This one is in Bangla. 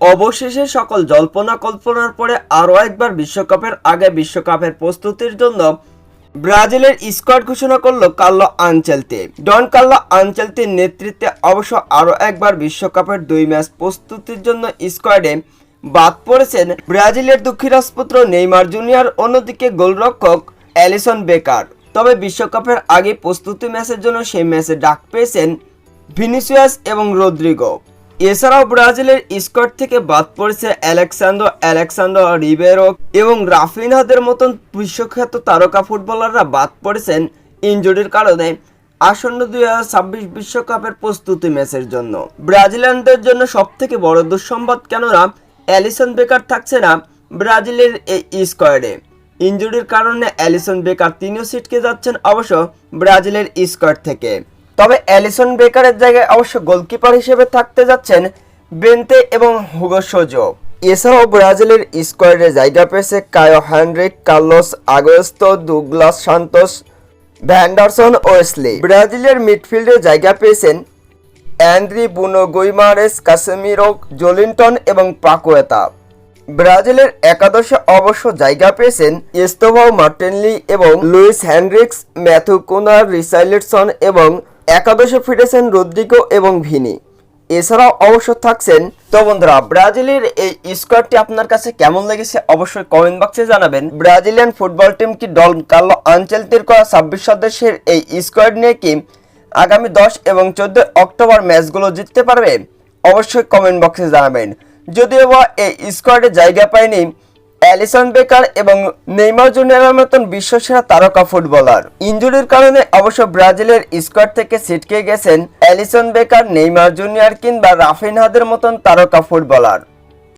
অবশেষে সকল জল্পনা কল্পনার পরে আরও একবার বিশ্বকাপের আগে বিশ্বকাপের প্রস্তুতির জন্য ব্রাজিলের স্কোয়াড ঘোষণা করল কার্লো আনচেলতে ডন কার্লো আনচেলতির নেতৃত্বে অবশ্য আরও একবার বিশ্বকাপের দুই ম্যাচ প্রস্তুতির জন্য স্কোয়াডে বাদ পড়েছেন ব্রাজিলের দুঃখী রাজপুত্র নেইমার জুনিয়র, অন্যদিকে গোলরক্ষক অ্যালিসন বেকার। তবে বিশ্বকাপের আগে প্রস্তুতি ম্যাচের জন্য সেই ম্যাচে ডাক পেয়েছেন ভিনিসিয়াস এবং রদ্রিগো। এছাড়াও ব্রাজিলের স্কোয়াড থেকে বাদ পড়েছে অ্যালেক্সান্ডো অ্যালেক্সান্ডো রিবেরো এবং রাফিনাদের মতন বিশ্বখ্যাত তারকা ফুটবলাররা বাদ পড়েছেন ইনজুরির কারণে আসন্ন দুই হাজার ছাব্বিশ বিশ্বকাপের প্রস্তুতি ম্যাচের জন্য। ব্রাজিলিয়ানদের জন্য সব থেকে বড় দুঃসংবাদ কেননা, অ্যালিসন বেকার থাকছে না ব্রাজিলের এই স্কোয়াডে। ইনজুরির কারণে অ্যালিসন বেকার তিনিও সিটকে যাচ্ছেন অবশ্য ব্রাজিলের স্কোয়াড থেকে। তবে অ্যালিসন বেকারের জায়গায় অবশ্য গোলকিপার হিসেবে থাকতে যাচ্ছেন বেন্তে এবং হুগো সোজো। এছাড়াও ব্রাজিলের স্কোয়াডে জায়গা পেয়েছে Caio Henrique Carlos Augusto, Douglas Santos, Vanderson Wesley. ব্রাজিলের মিডফিল্ডে জায়গা পেয়েছেন অ্যান্দ্রি বুনো গুইমারেস, কাসেমিরো জোলিন্টন এবং পাকুয়েতা। ব্রাজিলের একাদশে অবশ্য জায়গা পেয়েছেন এস্তোভাও মার্টেনলি এবং লুইস হ্যান্ড্রিক্স ম্যাথু কুনার রিসাইলেটসন এবং একাদশে ফিরেছেন রদ্রিগো এবং ভিনি। এছাড়াও অবশ্য থাকছেন। তো বন্ধুরা, ব্রাজিলের এই স্কোয়াডটি আপনার কাছে কেমন লেগেছে অবশ্যই কমেন্ট বক্সে জানাবেন। ব্রাজিলিয়ান ফুটবল টিম কি ডল কার্লো আনচেলতির করা ছাব্বিশ সদস্যের এই স্কোয়াড নিয়ে কি আগামী দশ এবং চোদ্দ অক্টোবর ম্যাচগুলো জিততে পারবে? অবশ্যই কমেন্ট বক্সে জানাবেন। যদিও বা এই স্কোয়াডে জায়গা পায়নি অ্যালিসন বেকার এবং নেইমার জুনিয়রের মতন বিশ্বসেরা তারকা ফুটবলার। ইঞ্জুরির কারণে অবশ্য ব্রাজিলের স্কোয়াড থেকে ছিটকে গেছেন অ্যালিসন বেকার, নেইমার জুনিয়র কিংবা রাফিনহাদের মতন তারকা ফুটবলার।